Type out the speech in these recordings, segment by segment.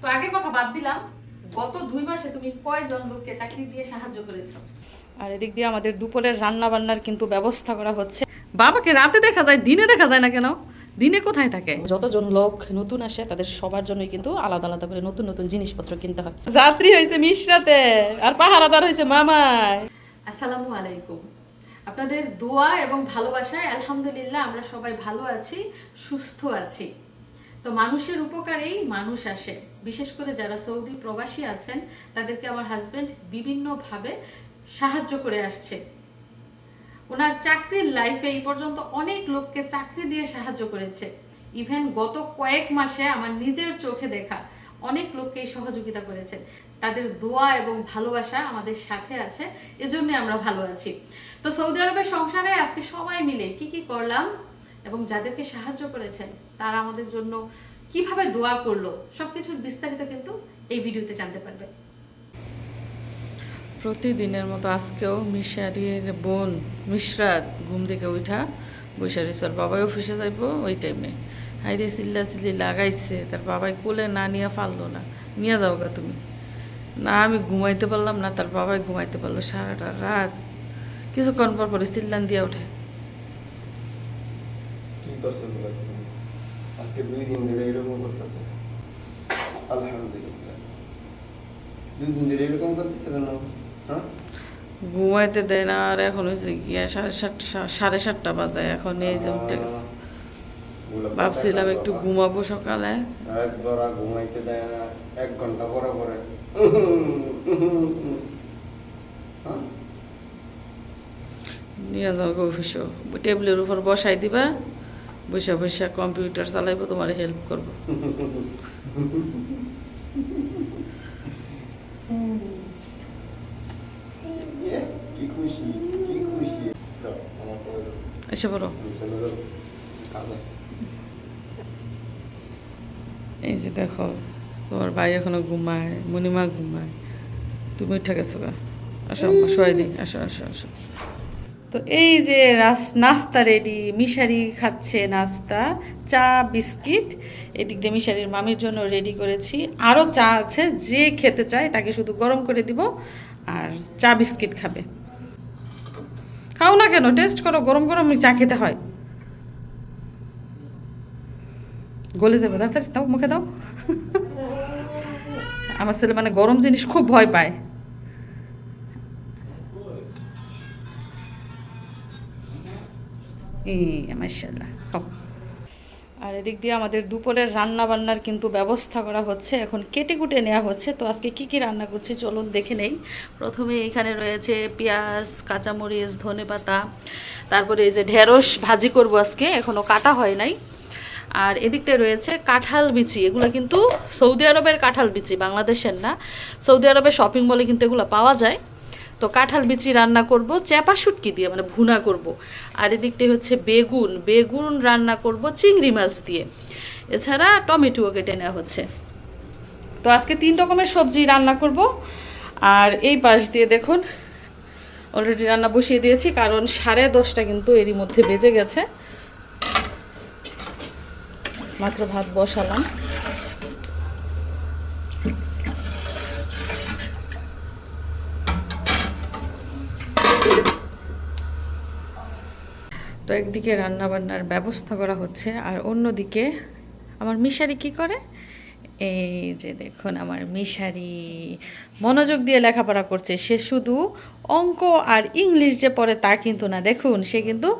তো আগে কথা বাদ দিলাম গত দুই মাসে তুমি কয়জন লোককে চাকরি দিয়ে সাহায্য করেছ? আর এদিক দিয়ে আমাদের দুপুরের রান্না বান্নার কিন্তু ব্যবস্থা করা হচ্ছে। বাবাকে রাতে দেখা যায় দিনে দেখা যায় না কেন? দিনে কোথায় থাকে? যতজন লোক নতুন আসে তাদের সবার জন্যই কিন্তু আলাদা আলাদা করে নতুন নতুন জিনিসপত্র কিনতে হয়। যাত্রী হয়েছে মিশ্রাতে আর পাহারাদার হয়েছে মামায় আসসালামু আলাইকুম। আপনাদের দোয়া এবং ভালোবাসায় আলহামদুলিল্লাহ আমরা সবাই ভালো আছি সুস্থ আছি। তো মানুষের উপকারেই মানুষ আসে। বিশেষ করে যারা সৌদি প্রবাসী আছেন, তাদেরকে আমার হাজবেন্ড বিভিন্নভাবে সাহায্য করে আসছে। ওনার চাকরির লাইফে এই পর্যন্ত অনেক লোককে চাকরি দিয়ে সাহায্য করেছে। ইভেন গত কয়েক মাসে আমার নিজের চোখে দেখা অনেক লোককে এই সহযোগিতা করেছে। তাদের দোয়া এবং ভালোবাসা আমাদের সাথে আছে, এজন্য আমরা ভালো আছি। তো সৌদি আরবের সংসারে আজকে সবাই মিলে কি কি করলাম এবং যাদেরকে সাহায্য করেছেন, তারা আমাদের জন্য কীভাবে দোয়া করল সবকিছুর বিস্তারিত কিন্তু এই ভিডিওতে জানতে পারবে। প্রতিদিনের মতো আজকেও মিশারির বোন মিশরাত ঘুম থেকে উঠা বৈশারি স্যার বাবাই অফিসে যাইব? ওই টাইমে হাইরে চিল্লা চিল্লি লাগাইছে। তার বাবাই কোলে না নিয়ে পারল না। নিয়ে যাও গা তুমি। না আমি ঘুমাইতে পারলাম না তার বাবাই ঘুমাইতে পারল সারাটা রাত। কিছুক্ষণ পর পরে চিল্লান দিয়ে ওঠে। আজকে দুই দিন ধরে এরকম করতেছে। আলহামদুলিল্লাহ। দুই দিন ধরে এরকম করতেছে কেন? হ্যাঁ? ঘুমাইতে দেয় না আর এখন হয়েছে গিয়া সাড়ে সাতটা সাড়ে সাতটা বাজায় এখন এই যে উঠে গেছে। ভাবছিলাম একটু ঘুমাবো সকালে। একবার ঘুমাইতে দেয় না এক ঘণ্টা পরে পরে। হ্যাঁ? নিয়ে যাও গো অফিসও টেবিলের উপর বসাই দিবা। বসে বসে কম্পিউটার চালাইবো তোমার হেল্প করব। এসে বলো আছে। এই যে দেখো তোমার ভাই এখনও ঘুমায় মণিমা ঘুমায়। তুমি উঠে গেছো গা। আসো শোয়াই দিই। আসো আসো আসো। তো এই যে নাস্তা রেডি মিশারি খাচ্ছে নাস্তা, চা, বিস্কিট, এদিক দিয়ে মিশারির মামির জন্য রেডি করেছি। আরও চা আছে, যে খেতে চায় তাকে শুধু গরম করে দিব, আর চা, বিস্কিট খাবে। খাও না কেন টেস্ট করো, গরম গরম চা খেতে হয়। গলে যাবে, তাড়াতাড়ি দাও, মুখে দাও। আমার ছেলে মানে গরম জিনিস খুব ভয় পায়। এই খাও আর এদিক দিয়ে আমাদের দুপুরের রান্না বান্নার কিন্তু ব্যবস্থা করা হচ্ছে। এখন কেটে কুটে নেওয়া হচ্ছে। তো আজকে কি কি রান্না করছি চলুন দেখে নেই। প্রথমে এখানে রয়েছে পেঁয়াজ, কাঁচামরিচ ধনেপাতা তারপরে এই যে ঢেঁড়স ভাজি করব আজকে। এখনও কাটা হয় নাই। আর এদিকটা রয়েছে কাঁঠাল বিচি। এগুলো কিন্তু সৌদি আরবের কাঁঠাল বিচি, বাংলাদেশের না। সৌদি আরবের শপিং মলে কিন্তু এগুলো পাওয়া যায়। তো কাঁঠাল বিচি রান্না করব, চ্যাপা শুটকি দিয়ে মানে ভুনা করব। আর এদিকটাই হচ্ছে বেগুন বেগুন রান্না করব চিংড়ি মাছ দিয়ে। এছাড়া টমেটোও কেটে নেওয়া হচ্ছে। তো আজকে তিন রকমের সবজি রান্না করব। আর এই পাশ দিয়ে দেখুন অলরেডি রান্না বসিয়ে দিয়েছি, কারণ সাড়ে দশটা কিন্তু এরই মধ্যে বেজে গেছে। মাত্র ভাত বসালাম। তো একদিকে রান্নাবান্নার ব্যবস্থা করা হচ্ছে আর অন্যদিকে আমার মিশারি কি করে? এই যে দেখুন আমার মিশারি মনোযোগ দিয়ে লেখাপড়া করছে। সে শুধু অঙ্ক আর ইংলিশ যে পড়ে তা কিন্তু না। দেখুন, সে কিন্তু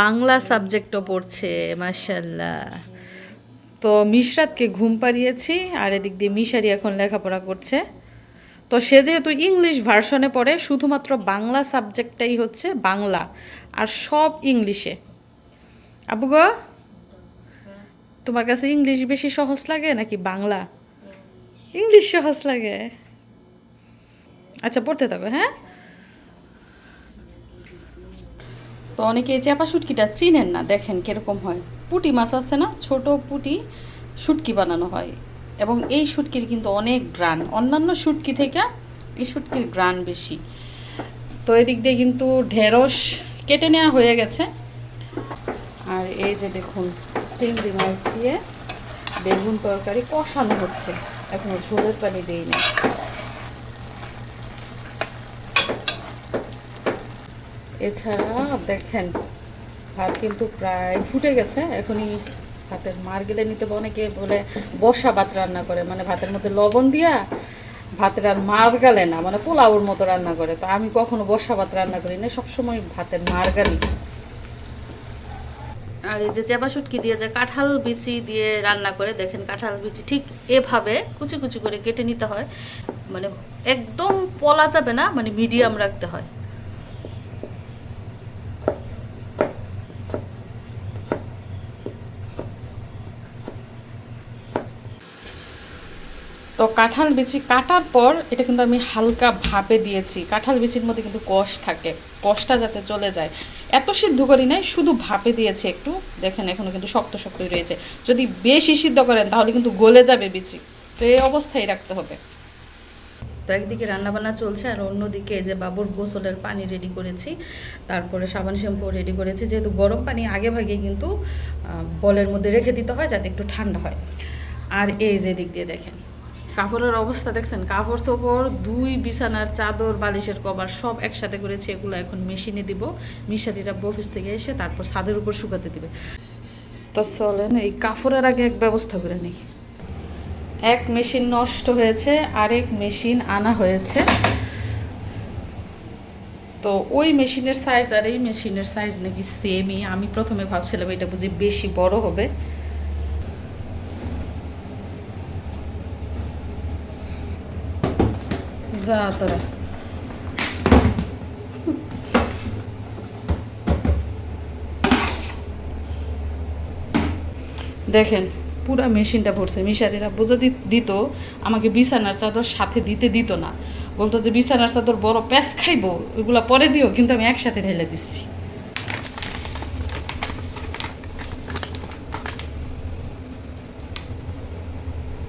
বাংলা সাবজেক্টও পড়ছে মার্শাল্লাহ তো মিশরাতকে ঘুম পাড়িয়েছি আর এদিক দিয়ে মিশারি এখন লেখাপড়া করছে। তো সে যেহেতু ইংলিশ ভার্সনে পড়ে, শুধুমাত্র বাংলা সাবজেক্টটাই হচ্ছে বাংলা আর সব ইংলিশে। আবু গো, তোমার কাছে ইংলিশ বেশি সহজ লাগে নাকি বাংলা? ইংলিশ সহজ লাগে। আচ্ছা পড়তে থাকো হ্যাঁ? তো অনেকে এই চাপা শুটকিটা চিনেন না, দেখেন কীরকম হয়। পুটি মাছ আছে না, ছোট পুটি শুটকি বানানো হয়। এবং এই শুটকির কিন্তু অনেক গ্রান। অন্যান্য শুটকি থেকে এই শুটকির গ্রান বেশি। তো এদিক দিয়ে কিন্তু ঢেঁড়স কেটে নেওয়া হয়ে গেছে। আর এই যে দেখুন, চিংড়ি মাছ দিয়ে বেগুন তরকারি কষানো হচ্ছে। এখনও ঝোলের পানি দেই না এছাড়া দেখেন, ভাত কিন্তু প্রায় ফুটে গেছে। এখনই ভাতের মার গেলে নিতে। অনেকে বলে বসা ভাত রান্না করে মানে ভাতের মধ্যে লবণ দিয়া ভাতের আর মার গালে না মানে পোলাওর মতো রান্না করে। তো আমি কখনো বসা ভাত রান্না করি না, সবসময় ভাতের মার গালি। আর এই যে চেপা শুটকি দিয়ে যে কাঁঠাল বিচি দিয়ে রান্না করে, দেখেন কাঁঠাল বিচি ঠিক এভাবে কুচি কুচি করে কেটে নিতে হয়। মানে একদম পলা যাবে না মানে মিডিয়াম রাখতে হয়। তো কাঁঠাল বিচি কাটার পর এটা কিন্তু আমি হালকা ভাপে দিয়েছি। কাঁঠাল বিচির মধ্যে কিন্তু কষ থাকে, কষটা যাতে চলে যায়। এত সিদ্ধ করি নাই, শুধু ভাপে দিয়েছি একটু। দেখেন এখনও কিন্তু শক্ত শক্তই রয়েছে। যদি বেশি সিদ্ধ করেন, তাহলে কিন্তু গলে যাবে বিচি। তো এই অবস্থায় রাখতে হবে। তো একদিকে রান্নাবান্না চলছে, আর অন্যদিকে যে বাবুর গোসলের পানি রেডি করেছি। তারপরে সাবান, শ্যাম্পু রেডি করেছি। যেহেতু গরম পানি আগে ভাগে কিন্তু বলের মধ্যে রেখে দিতে হয়, যাতে একটু ঠান্ডা হয়। আর এই যে দিক দিয়ে দেখেন। কাপড়ের অবস্থা দেখছেন? কাপড় চোপড়, দুই বিছানার চাদর, বালিশের কভার সব একসাথে করেছি, এগুলো এখন মেশিনে দিব। মিশারিরা অফিস থেকে এসে তারপর ছাদের উপর শুকাতে দিবে। তো চলেন, এই কাপড়ের আগে এক ব্যবস্থা করে নিই। এক মেশিন নষ্ট হয়েছে, আরেক মেশিন আনা হয়েছে। তো ওই মেশিনের সাইজ আর এই মেশিনের সাইজ নাকি সেমই আমি প্রথমে ভাবছিলাম এটা বুঝি বেশি বড় হবে। যা দেখেন, পুরা মেশিনটা ভরছে। মিশারিরা যদি দিত, আমাকে বিছানার চাদর সাথে দিতে দিত না। বলতো যে বিছানার চাদর বড় প্যাঁচ খাইবো, ওইগুলা পরে দিও, কিন্তু আমি একসাথে ঢেলে দিচ্ছি।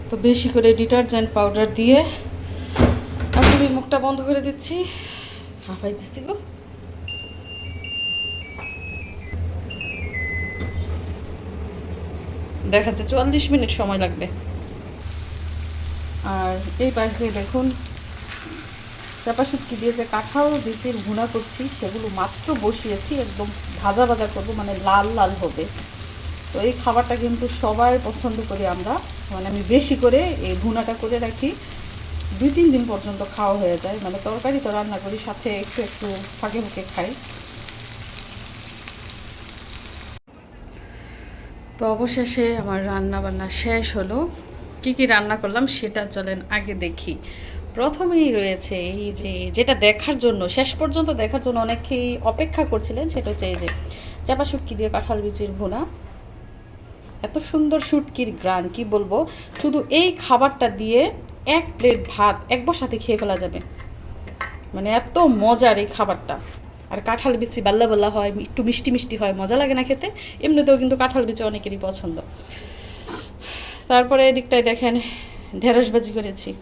তো বেশি করে ডিটারজেন্ট পাউডার দিয়ে মুখটা বন্ধ করে দিচ্ছি। হাঁপাই দিচ্ছি গো। দেখা যাচ্ছে চুয়াল্লিশ মিনিট সময় লাগবে। আর এই পাশ দিয়ে দেখুন চাপা শুটকি দিয়ে যে কাঁঠাল বীজের ভুনা করছি, সেগুলো মাত্র বসিয়েছি, একদম ভাজা ভাজা করব মানে লাল লাল হবে। তো এই খাবারটা কিন্তু সবাই পছন্দ করি আমরা মানে আমি বেশি করে এই ভুনাটা করে রাখি। দুই তিন দিন পর্যন্ত খাওয়া হয়ে যায়। মানে তরকারি তো রান্না করি, সাথে একটু একটু ফাঁকে ফাঁকে খাই। তো অবশেষে আমার রান্না বান্না শেষ হলো। কি কি রান্না করলাম সেটা চলেন আগে দেখি। প্রথমেই রয়েছে এই যে, যেটা দেখার জন্য, শেষ পর্যন্ত দেখার জন্য অনেকেই অপেক্ষা করছিলেন, সেটা হচ্ছে এই যে চাপা শুটকি দিয়ে কাঁঠাল বিচির ভুনা। এত সুন্দর শুটকির গ্রান, কি বলব? শুধু এই খাবারটা দিয়ে এক প্লেট ভাত এক বসাতে খেয়ে ফেলা যাবে। মানে এত মজার এই খাবারটা। আর কাঁঠাল বিচি বাল্লা বাল্লা হয়, একটু মিষ্টি মিষ্টি হয়, মজা লাগে না খেতে। এমনিতেও কিন্তু কাঁঠাল বিচি অনেকেরই পছন্দ। তারপরে এদিকটায় দেখেন, ঢেঁড়স করেছি।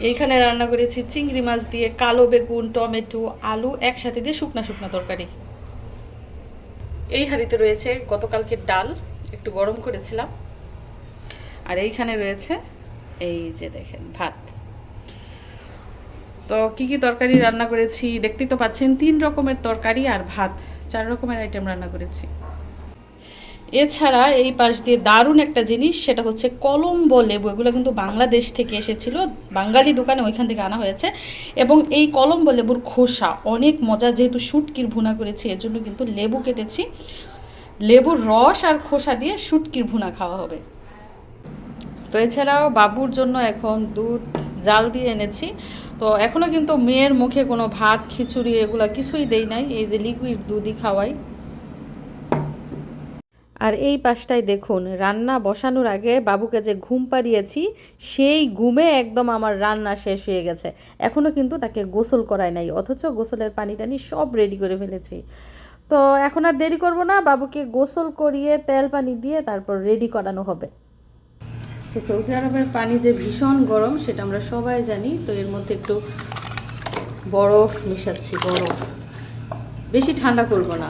এইখানে রান্না করেছি চিংড়ি মাছ দিয়ে কালো বেগুন, টমেটো, আলু একসাথে দিয়ে শুকনা শুকনা তরকারি। এই হাঁড়িতে রয়েছে গতকালকের ডাল, একটু গরম করেছিলাম। আর এইখানে রয়েছে এই যে দেখেন ভাত। তো কি কি তরকারি রান্না করেছি? দেখতেই তো পাচ্ছেন, তিন রকমের তরকারি আর ভাত। চার রকমের আইটেম রান্না করেছি। এছাড়া এই পাশ দিয়ে দারুণ একটা জিনিস, সেটা হচ্ছে কলম্বো লেবু। এগুলো কিন্তু বাংলাদেশ থেকে এসেছিল, বাঙালি দোকানে ওইখান থেকে আনা হয়েছে। এবং এই কলম্বো লেবুর খোসা, অনেক মজা, যেহেতু শুটকির ভুনা করেছি, এর জন্য কিন্তু লেবু কেটেছি। লেবুর রস আর খোসা দিয়ে শুটকির ভুনা খাওয়া হবে। তো এছাড়াও বাবুর জন্য এখন দুধ, জাল দিয়ে এনেছি। তো এখনও কিন্তু মেয়ের মুখে কোনো ভাত, খিচুড়ি এগুলো কিছুই দেই নাই, এই যে লিকুইড দুধই খাওয়াই। আর এই পাশটায় দেখুন, রান্না বসানোর আগে বাবুকে যে ঘুম পাড়িয়েছি, সেই ঘুমে একদম আমার রান্না শেষ হয়ে গেছে। এখনও কিন্তু তাকে গোসল করায় নাই, অথচ গোসলের পানি টানি সব রেডি করে ফেলেছি। তো এখন আর দেরি করব না, বাবুকে গোসল করিয়ে তেল পানি দিয়ে তারপর রেডি করানো হবে। তো সৌদি আরবের পানি যে ভীষণ গরম, সেটা আমরা সবাই জানি। তো এর মধ্যে একটু বরফ মেশাচ্ছি, বরফ। বেশি ঠান্ডা করব না।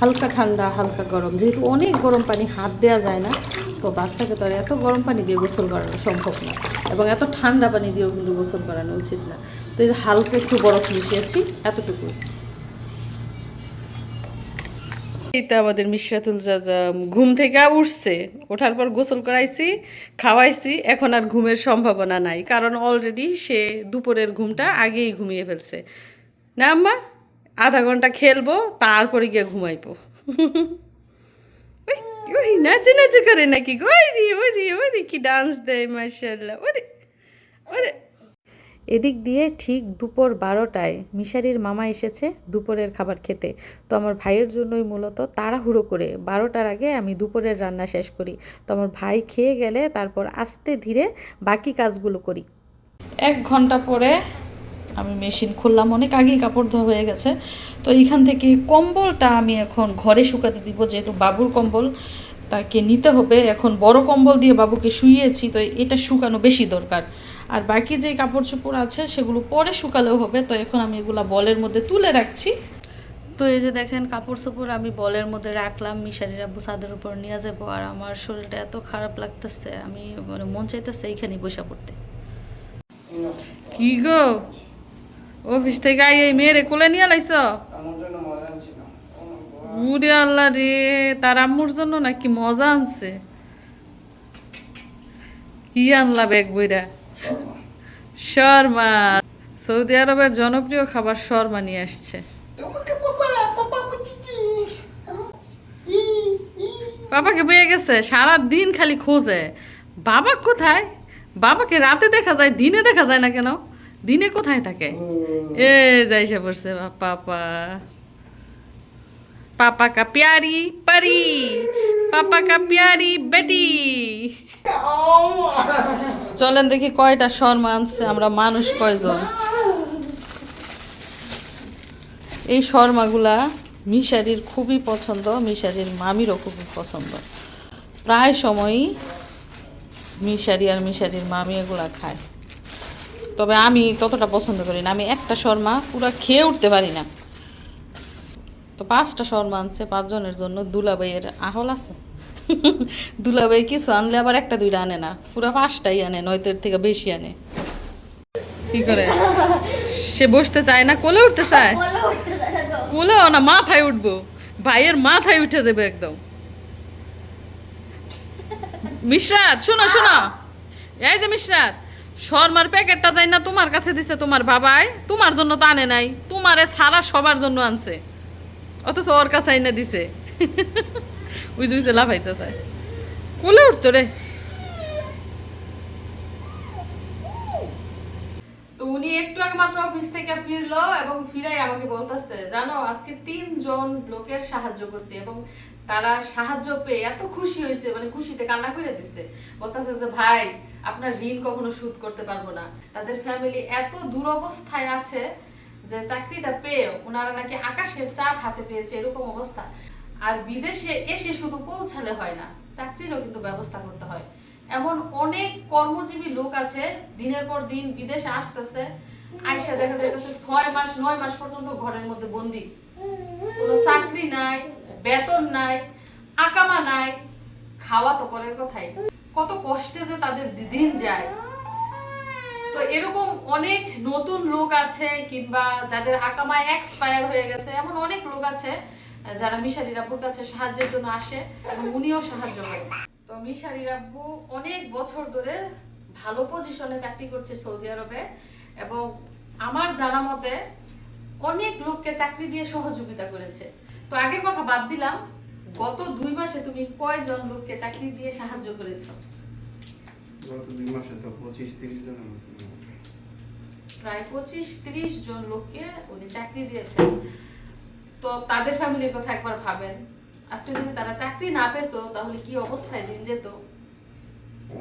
হালকা ঠান্ডা, হালকা গরম। যেহেতু অনেক গরম পানি হাত দেওয়া যায় না, তো বাচ্চাকে তো এত গরম পানি দিয়ে গোসল করানো সম্ভব না। এবং এত ঠান্ডা পানি দিয়েও কিন্তু গোসল করানো উচিত না। তো এই হালকা একটু বরফ মিশিয়েছি এতটুকু এই তো আমাদের মিশরাতুল জাজাম ঘুম থেকে উঠছে ওঠার পর গোসল করাইছি খাওয়াইছি এখন আর ঘুমের সম্ভাবনা নাই কারণ অলরেডি সে দুপুরের ঘুমটা আগেই ঘুমিয়ে ফেলছে। না আম্মা? আধা ঘণ্টা খেলব তারপরে গিয়ে ঘুমাইবো। ওই, ওই নাচে নাচে করে নাকি? গো ওরে ওরে ওরে কি ডান্স দেয় মার্শাল্লাহ ওরে ওরে। এদিক দিয়ে ঠিক দুপুর বারোটায় মিশারির মামা এসেছে দুপুরের খাবার খেতে। তো আমার ভাইয়ের জন্যই মূলত তাড়াহুড়ো করে বারোটার আগে আমি দুপুরের রান্না শেষ করি। তো আমার ভাই খেয়ে গেলে তারপর আস্তে ধীরে বাকি কাজগুলো করি। এক ঘণ্টা পরে আমি মেশিন খুললাম, অনেক আগেই কাপড় ধোয়া হয়ে গেছে। তো এইখান থেকে কম্বলটা আমি এখন ঘরে শুকাতে দিব, যেহেতু বাবুর কম্বল তাকে নিতে হবে। এখন বড় কম্বল দিয়ে বাবুকে শুইয়েছি, তো এটা শুকানো বেশি দরকার। আর বাকি যে কাপড় চোপড় আছে, সেগুলো পরে শুকালেও হবে। তো এখন আমি এগুলা বলের মধ্যে তুলে রাখছি। তো এই যে দেখেন কাপড় চোপড় আমি বলের মধ্যে রাখলাম, মিশারির আব্বু ছাদের উপর নিয়ে যাব, আর আমার শরীরটা এত খারাপ লাগতেছে, আমি মানে মন চাইতেছে এইখানেই বসে পড়তে। কি গো? অফিস থেকে আই এই মেয়েরে কোলে নিয়ে না উরে আল্লাহ রে, তার আম্মুর জন্য নাকি মজা আনছে। কি আনলা ব্যাগ বইরা? শর্মা। সৌদি আরবের জনপ্রিয় খাবার শর্মা নিয়ে আসছে। বাবাকে পেয়ে গেছে সারা দিন খালি খোঁজে। বাবা কোথায়? বাবাকে রাতে দেখা যায় দিনে দেখা যায় না কেন? দিনে কোথায় থাকে? এ যাইসে পড়ছে পাপা। পাপা কা প্যারি পরি পাপা কা প্যারি বেটি চলেন দেখি কয়টা শর্মা আনছে, আমরা মানুষ কয়জন? এই শর্মাগুলা মিশারির খুবই পছন্দ, মিশারির মামিরও খুবই পছন্দ। প্রায় সময়ই মিশারি আর মিশারির মামি এগুলা খায়। তবে আমি ততটা পছন্দ করি না, আমি একটা শর্মা পুরো খেয়ে উঠতে পারি না। তো পাঁচটা শর্মা আনছে পাঁচজনের জন্য দুলাবাইয়ের আহল আছে। দুলাবাই কিছু আনলে আবার একটা দুইটা আনে না। পুরো পাঁচটাই আনে নয়তো এর থেকে বেশি আনে। কি করে? সে বসতে চায় না কোলে উঠতে চায়? কোলেও না মাথায় উঠবো। ভাইয়ের মাথায় উঠে যাবে একদম। মিশরাত শোনো শোনো। এই যে মিশরাত শর্মার প্যাকেটটা যাই না তোমার কাছে দিছে তোমার বাবাই। তোমার জন্য তো আনে নাই। তোমারে সারা সবার জন্য আনছে। অথচ ওর কাছে আইনা দিছে। বুঝে বুঝে লাফাইতে চায় কোলে উঠতো রে। উনি একটু আগে মাত্র অফিস থেকে ফিরলো এবং ফিরাই আমাকে বলতেছে, জানো, আজকে তিনজন লোকের সাহায্য করছি এবং তারা সাহায্য পেয়ে এত খুশি হয়েছে মানে খুশিতে কান্না করে দিচ্ছে বলতেছে যে, ভাই, আপনার ঋণ কখনো শোধ করতে পারব না। তাদের ফ্যামিলি এত দুরবস্থায় আছে যে চাকরিটা পেয়ে ওনারা নাকি আকাশের চাঁদ হাতে পেয়েছে এরকম অবস্থা। আর বিদেশে এসে শুধু পৌঁছালে হয় না, চাকরিরও কিন্তু ব্যবস্থা করতে হয়। এমন অনেক কর্মজীবী লোক আছে, দিনের পর দিন বিদেশে আসতেছে, আইসা দেখা যাইতেছে ছয় মাস, নয় মাস পর্যন্ত ঘরের মধ্যে বন্দি। কোনো চাকরি নাই, বেতন নাই, আকামা নাই, খাওয়া তো পরের কথাই। কত কষ্টে যে তাদের দিন যায়। তো এরকম অনেক নতুন লোক আছে কিংবা যাদের আকামায় এক্সপায়ার হয়ে গেছে, এমন অনেক লোক আছে যারা মিশারি রাব্বুর কাছে সাহায্যের জন্য আসে এবং উনিও সাহায্য করে তো মিশারি রাব্বু অনেক বছর ধরে ভালো পজিশনে চাকরি করছে সৌদি আরবে এবং আমার জানা মতে অনেক লোককে চাকরি দিয়ে সহযোগিতা করেছে। তো আগের কথা বাদ দিলাম, গত দুই মাসে তুমি কয়জন লোককে চাকরি দিয়ে সাহায্য করেছ? গত দুই মাসে তো পঁচিশ তিরিশ জনের মতো প্রায় পঁচিশ তিরিশ জন লোককে উনি চাকরি দিয়েছেন। তো তাদের ফ্যামিলির কথা একবার ভাবেন। আজকে যদি তারা চাকরি না পেতো তাহলে কি অবস্থায় দিন যেত?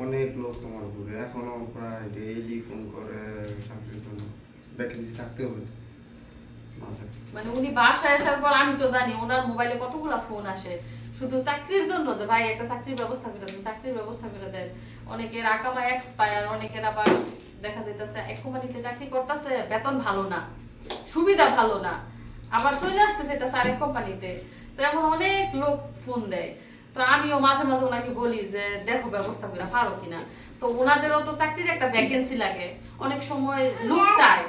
অনেক লোক তোমার ঘুরে। এখনও প্রায় ডেইলি ফোন করে চাকরির জন্য। ভ্যাকেন্সি থাকতে হবে মানে উনি বাসায় আসার পর আমি তো জানি ওনার মোবাইলে কতগুলা ফোন আসে? শুধু চাকরির জন্য যে ভাই, একটা চাকরির ব্যবস্থা করে দেন, চাকরির ব্যবস্থা করে দেন। অনেকের আকামা এক্সপায়ার অনেকের আবার দেখা যাইতেছে এক কোম্পানিতে চাকরি করতেছে, বেতন ভালো না, সুবিধা ভালো না। আবার চলে আসতেছে এটা আরেক কোম্পানিতে। তো এমন অনেক লোক ফোন দেয়। তো আমিও মাঝে মাঝে ওনাকে বলি যে, দেখো ব্যবস্থা করে পারো কিনা? তো ওনাদেরও তো চাকরির একটা ভ্যাকেন্সি লাগে। অনেক সময় লোক চায়।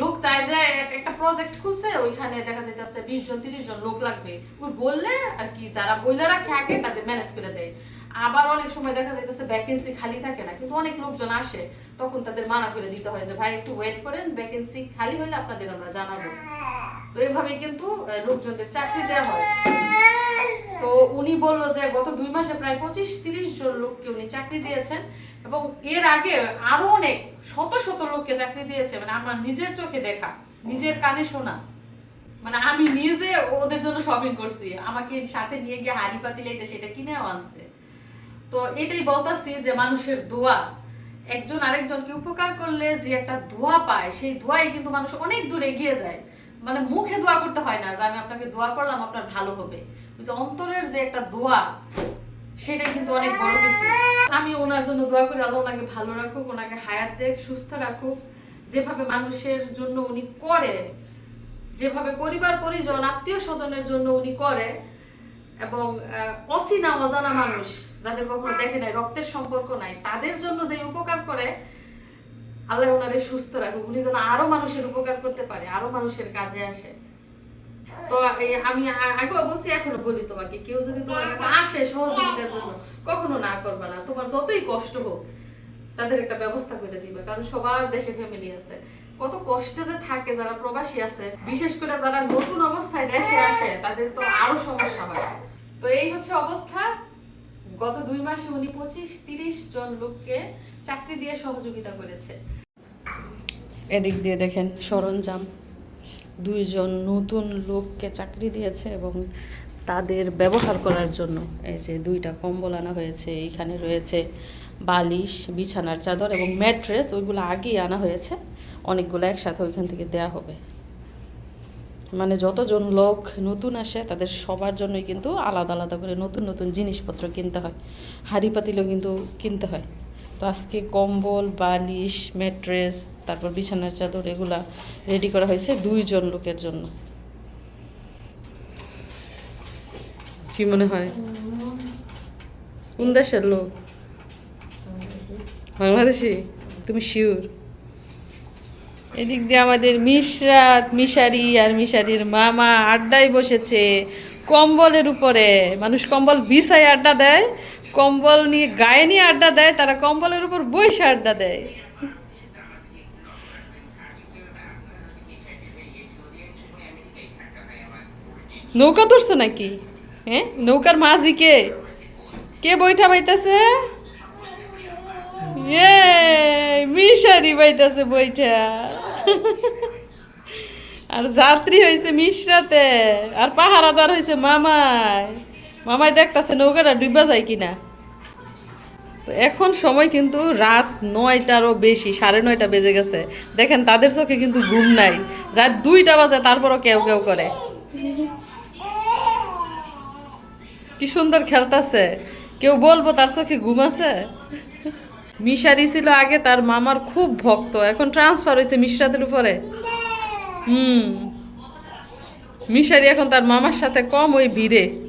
লোক চায় যে একটা প্রজেক্ট খুলছে, ওইখানে দেখা যাইতেছে বিশ জন, তিরিশ জন লোক লাগবে। ওই বললে আর কি, যারা বইলারা থাকে, তাদের ম্যানেজ করে দেয়। আবার অনেক সময় দেখা যাইতেছে ভ্যাকেন্সি খালি থাকে না, কিন্তু অনেক লোকজন আসে, তখন তাদের মানা করে দিতে হয় যে, ভাই, একটু ওয়েট করেন ভ্যাকেন্সি খালি হলে আপনাদের আমরা জানাব। তো এইভাবে কিন্তু লোকজনদের চাকরি দেওয়া হয়। তো উনি বলল যে গত দুই মাসে প্রায় পঁচিশ তিরিশ জন লোককে উনি চাকরি দিয়েছেন এবং এর আগে আরও অনেক, শত শত লোককে চাকরি দিয়েছে। মানে আমার নিজের চোখে দেখা, নিজের কানে শোনা। মানে আমি নিজে ওদের জন্য শপিং করছি। আমাকে সাথে নিয়ে গিয়ে হাড়ি পাতিলে এটা সেটা কিনে আনছে। তো এটাই বলতাছি যে মানুষের দোয়া। একজন আরেকজনকে উপকার করলে যে একটা দোয়া পায়, সেই দোয়াই কিন্তু মানুষ অনেক দূর এগিয়ে যায়। মানে মুখে দোয়া করতে হয় না যে আমি আপনাকে দোয়া করলাম, আপনার ভালো হবে। অন্তরের যে একটা দোয়া সেটা কিন্তু অনেক বড় কিছু। আমি ওনার জন্য দোয়া করি, আল্লাহ ওনাকে ভালো রাখুক, ওনাকে হায়াত দেখ, সুস্থ রাখুক। যেভাবে মানুষের জন্য উনি করে, যেভাবে পরিবার, পরিজন, আত্মীয় স্বজনের জন্য উনি করে, এবং অচেনা, অজানা মানুষ যাদের কখনো দেখে নাই, রক্তের সম্পর্ক নাই, তাদের জন্য যে উপকার করে আল্লাহ ওনারে সুস্থ রাখুক, উনি যেন আরও মানুষের উপকার করতে পারে, আরও মানুষের কাজে আসে। তো আমি আগেও বলছি, এখনও বলি তোমাকে, কেউ যদি তোমার কাছে আসে সহযোগিতার জন্য, কখনো না করবে না। তোমার যতই কষ্ট হোক, তাদের একটা ব্যবস্থা করে দিবে, কারণ সবার দেশে ফ্যামিলি আছে। কত কষ্টে যে থাকে যারা প্রবাসী আছে, বিশেষ করে যারা নতুন অবস্থায় দেশে আসে, তাদের তো আরও সমস্যা হয়। তো এই হচ্ছে অবস্থা। গত দুই মাসে উনি পঁচিশ, তিরিশ জন লোককে চাকরি দিয়ে সহযোগিতা করেছে। এদিক দিয়ে দেখেন সরঞ্জাম। দুইজন নতুন লোককে চাকরি দিয়েছে এবং তাদের ব্যবহার করার জন্য এই যে দুইটা কম্বল আনা হয়েছে, এইখানে রয়েছে বালিশ, বিছানার চাদর এবং ম্যাট্রেস, ওইগুলো আগেই আনা হয়েছে। অনেকগুলো একসাথে ওইখান থেকে দেয়া হবে। মানে যতজন লোক নতুন আসে, তাদের সবার জন্যই কিন্তু আলাদা আলাদা করে নতুন নতুন জিনিসপত্র কিনতে হয়। হাঁড়ি পাতিলও কিন্তু কিনতে হয়। আজকে কম্বল, বালিশ, ম্যাট্রেস, তারপর বিছানার চাদর, এগুলা রেডি করা হয়েছে দুইজন লোকের জন্য। কি মনে হয়? কোন দেশের লোক? বাংলাদেশি? তুমি শিওর এদিক দিয়ে আমাদের মিশরাত, মিশারি আর মিশারির মামা আড্ডায় বসেছে কম্বলের উপরে। মানুষ কম্বল বিছায় আড্ডা দেয় কম্বল নিয়ে গায়ে নিয়ে আড্ডা দেয়, তারা কম্বলের উপর বসে আড্ডা দেয়। নৌকা তুলছো নাকি? হ্যাঁ? নৌকার মাঝি কে? কে বইটা বাইতেছে? ইয়ে মিশারি বাইতেছে বইটা আর যাত্রী হয়েছে মিশরাতে, আর পাহারাদার হয়েছে মামাই। মামাই দেখতাছে নৌকাটা ডুবা যায় কিনা। তো এখন সময় কিন্তু রাত নয়টারও বেশি, সাড়ে নয়টা বেজে গেছে। দেখেন তাদের চোখে কিন্তু ঘুম নাই। রাত দুইটা বাজে, তারপরও কেউ কেউ করে। কি সুন্দর খেলতাছে। কেউ বলব তার চোখে ঘুম আছে? মিশারি ছিল আগে, তার মামার খুব ভক্ত। এখন ট্রান্সফার হয়েছে মিশরাতের উপরে। হুম। মিশারি এখন তার মামার সাথে কম ওই ভিড়ে।